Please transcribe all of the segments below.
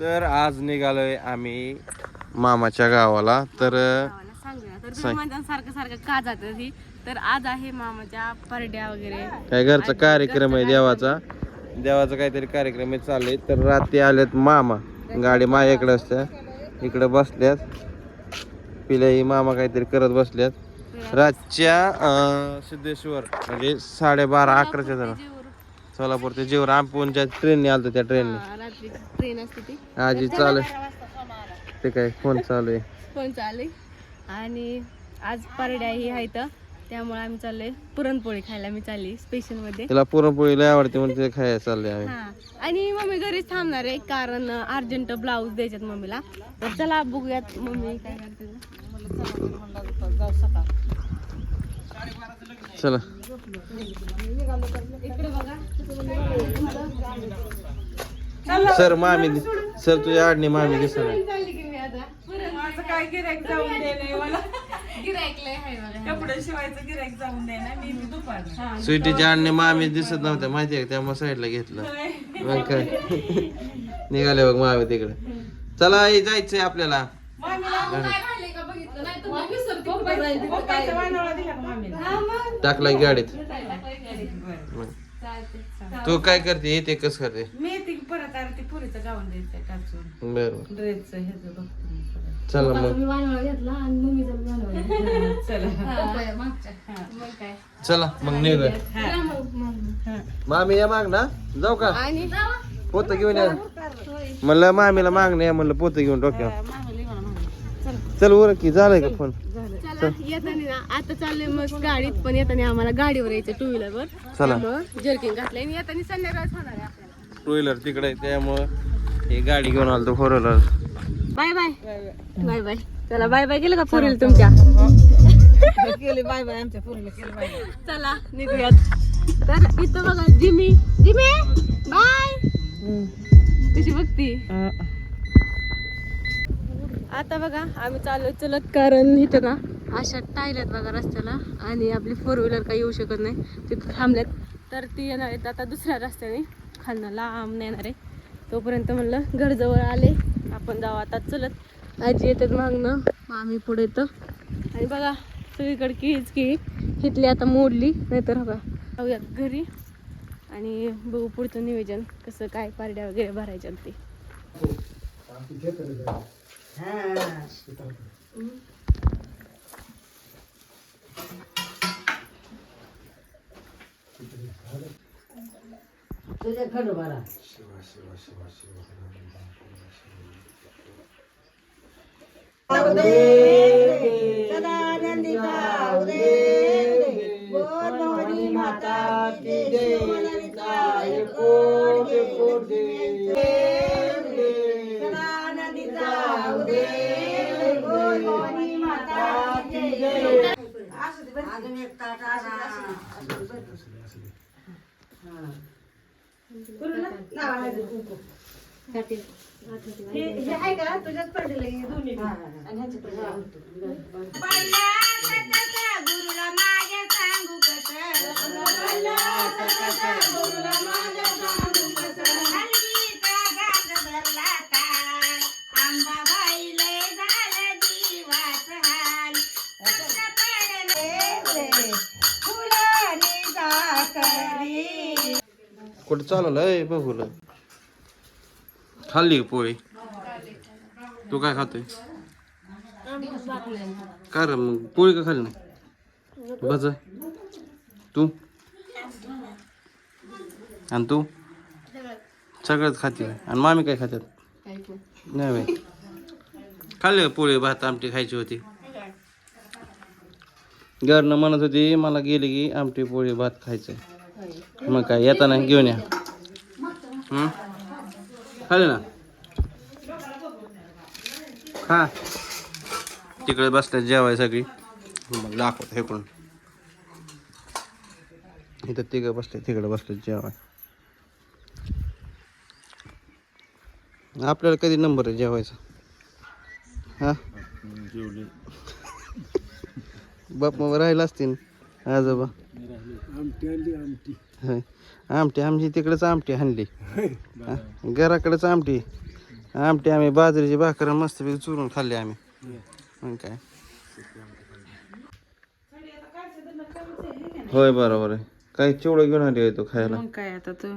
तर आज निघालोय आम्ही मामाच्या गावाला. तर गावाला सांगूया. तर सांग. तुम्ही म्हणता सारखं सारखं का जातं ती? तर आज आहे मामाच्या परड्या वगैरे. काय घरचा कार्यक्रम आहे देवाचा? देवाचा काहीतरी कार्यक्रम आहे चालले तर रात्री आल्यात मामा. गाडी माझ्याकडे असत्या इकडे बसल्यात. पिल्याही मामा काहीतरी करत बसल्यात. रातच्या अं, सिद्धेश्वर म्हणजे साडेबारा अकराच्या जरा. सोलापूर ते जेवर आंपूनच्या ट्रेनने आलतो त्या ट्रेनने रात्री ट्रेन असते ती. आजी चालू. ते काय फोन चालू आहे. पण चालेल आणि आज परड्या ही आहेत त्यामुळे आम्ही चाललोय पुरणपोळी खायला. मी चालली स्पेशलमध्ये. तिला पुरणपोळी लय आवडते म्हणून ते खायला चालले आम्ही. हा. आणि मम्मी घरीच थांबणार आहे. कारण अर्जंट ब्लाऊज द्यायच्यात मम्मीला. तर चला बघूयात मम्मी काय करते ते. चला. सर मामी दि- सर तुझ्या आडणी मामी दिसत नाही चालली की मी आता माझं काय गिरायक जाऊन दे नाही मला. गिरायक लय आहे बघा कपडे शिवायचं गिरायक जाऊन दे ना मी मी दुपारनं. स्वीटीच्या आडणी मामी दिसत नव्हत्या माहितीये का? त्यामुळे साईडला घेतलं. मग काय? निघाले बघ मामी तिकडे. चला आई जायचंय आपल्याला. काय घालले का बघितलं नाही तर मग विसरतो कुठं जाईल ते कुठं पप्पाचा वानोळा दिला का मामीला? हा मग. टाकला गाडीत. तू काय करते? येते कस करते? मी ती परत आले ती पुरीचं गाऊन द्यायचं टाचून. बरोबर ड्रेसचं ह्याचं बघतो मी परत. चला मग. घेतला आणि मम्मीचा. चला. मग काय? चला मग निघ चला मग मग. मामी या माग ना. जाऊ का? आणि? पोत घेऊन या. म्हणलं मामीला मागणं या म्हणलं पोत घेऊन डोक्यावर. मागले. चल वर की झालंय का फोन? चला. येताना ना आता चालले मग गाडीत पण येताना आम्हाला गाडीवर यायचं टू व्हीलर वर. चला. जर्किंग घातलंय आणि येताना संध्याकाळच होणार आहे आपल्याला. टू व्हीलर तिकडे आहे, त्यामुळं हे गाडी घेऊन आलो four wheeler bye bye bye bye चला बाय बाय केलं का फोर व्हीलर तुमच्या? केली बाय बाय आमच्या पुरीला केली बाय बाय चला निघूयात. तर इथं बघा जिमी जिमी बाय कशी बघती? आता बघा आम्ही चाललो चलत कारण इथं ना अशा टायल्यात बघा रस्त्याला आणि आपली फोर व्हीलर काही येऊ शकत नाही. तिथं थांबल्यात. तर ती येणार आहेत आता दुसऱ्या रस्त्याने. खालनं लांब नेणार आहे. तोपर्यंत म्हणलं घरजवळ आले. आपण जाऊ आता चलत. आजी येतात मागणं आम्ही पुढे येतं. आणि बघा सगळीकडे कीच की इथली आता मोडली. नाहीतर बघा जाऊयात घरी. आणि बघू पुढचं नियोजन कसं काय पारड्या वगैरे भरायच्या ते. 嗯，知道了。嗯。最近可？好的。अजून एक ताट हे आहे का तुझ्याच पडलेलं हे दोन्ही आणि ह्याचे गुरुला माझ्या सांगू कसं गुरुला माझ्या सांगू कुठं चालवलंय बघूल खाल्ली का पोळी? तू काय खातोय? काय रे मग पोळी का खाल्ली नाही? बस तू? आणि तू? सगळंच खाते आणि मामी काय खात्यात? नाही बाई. खाल्ली का पोळी भात आमटी खायची होती? घरनं म्हणत होती मला गेली की आमटी पोळी भात खायचं. मग काय येताना घेऊन या. हं? खाले ना. खा. तिकडे बसल्या जेवाय सगळी. मग दाखवत हे पण इथं तिकडे बसले तिकडे बसले जेवाय. आपल्याला कधी नंबर आहे जेवायचा? हा? बाप मग राहिला असतील. आजोबा. होय. आमटी आमची तिकडेच आमटी हाणली. हा? घराकडेच आमटी. आमटी आम्ही बाजरीची भाकर मस्तपैकी चुरून खाल्ली आम्ही. मग काय? होय बरोबर आहे. काय चिवडं घेऊन आली आहे तू खायला? मग काय आता तू?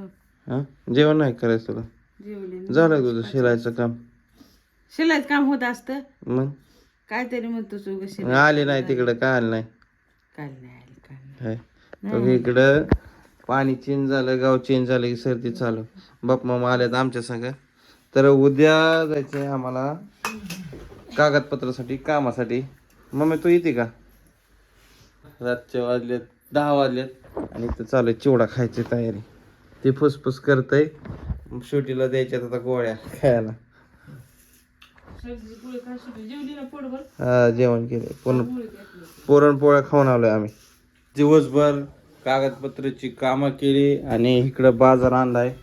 हा? जेवण नाही करायचं तुला? जेवले झालं तुझं शिलायचं काम? शिलाईच काम होत असतं. मग? काहीतरी म्हणतो तू कशी आली नाही तिकडं काय आली नाही? काय नाही आली काय नाही. हाय. बघ इकडं पाणी चेंज झालं गाव चेंज झालं की सर्दी चालू. बाप मामा आल्यात आमच्या संग. तर उद्या जायचंय आम्हाला कागदपत्रासाठी कामासाठी. मम्मी तू येते का? रातच्या वाजलेत दहा वाजलेत. आणि इथं चालू आहे चिवडा खायची तयारी. ती फुसफुस करतय. शेवटीला द्यायच्यात आता गोळ्या खायला. हा जेवण केले. पूर्ण पुरणपोळ्या खाऊन आलोय आम्ही. दिवसभर कागदपत्राची कामं केली आणि इकडं बाजार आणलाय.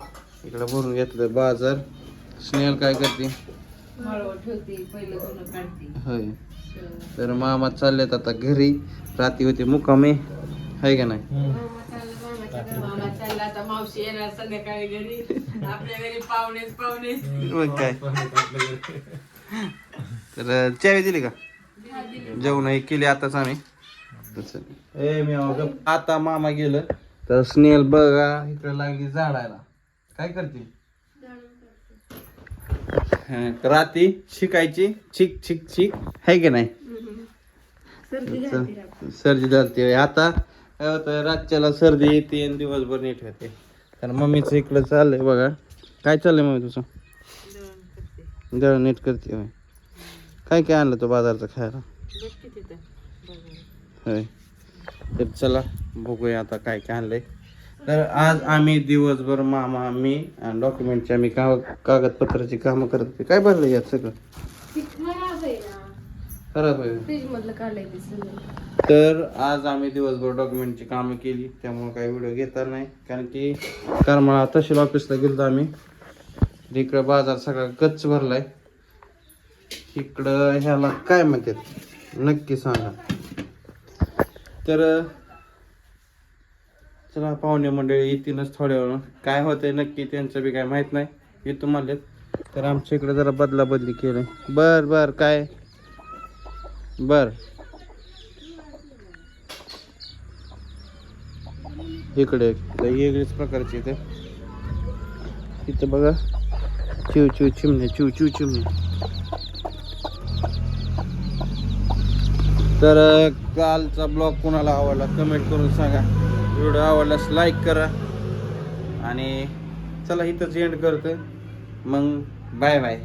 इकडं भरून घेतलं बाजार. स्नेहल काय करते? माळव ठेवते पहिलं धुणं काढते होय. तर मामा चाललेत आता घरी. रात्री होते मुकामे आहे का नाही? मावशी येणार संध्याकाळी घरी. आपल्या घरी पाहुणेच पाहुणेच. मग काय? तर चावी दिली का? जेवण हे केली आताच आम्ही. तसं. ए मी. आता मामा गेलं. तर स्नेहल बघा इकडे लागली झाडायला काय करते? हं, रात्री शिकायची. छिक छिक छिक आहे की नाही? चल, सर्दी झालती. आता काय होतं रातच्याला सर्दी येते आणि दिवसभर नीट होते तर मम्मीचं इकडं चाललंय बघा. काय चाललंय मम्मी तुझं? दळण नीट करते होय. काय काय आणलं तो बाजारचं खायला? होय. तर चला बघूया आता काय काय आणलंय. तर आज आम्ही दिवसभर मामा मी आणि डॉक्युमेंटची आम्ही का कागदपत्राची कामं करत होते. काय भरलं यात सगळं? खराब आहे तर आज आम्ही दिवसभर डॉक्युमेंटची कामं केली. त्यामुळे काही व्हिडिओ घेता नाही. कारण की करमाळा तहसील ऑफिसला गेलो आम्ही. इकडं बाजार सगळा गच्च भरलाय. इकडं ह्याला काय म्हणतात? नक्की सांगा. तर चला पाहुणे मंडळी येतीलच थोड्या वेळ काय होतंय नक्की त्यांचं बी काय माहीत नाही. येतो म्हणलेत. तर आमच्या इकडे जरा बदला बदली केलंय. बर बर काय? बर. इकडे वेगळ्याच प्रकारची इथे. इथं बघा. चिव चिव चिमणे चिव चिव चिमणे तर कालचा ब्लॉग कोणाला आवडला कमेंट करून सांगा. व्हिडिओ आवडल्यास लाईक करा. आणि चला इथंच एंड करतो मग बाय बाय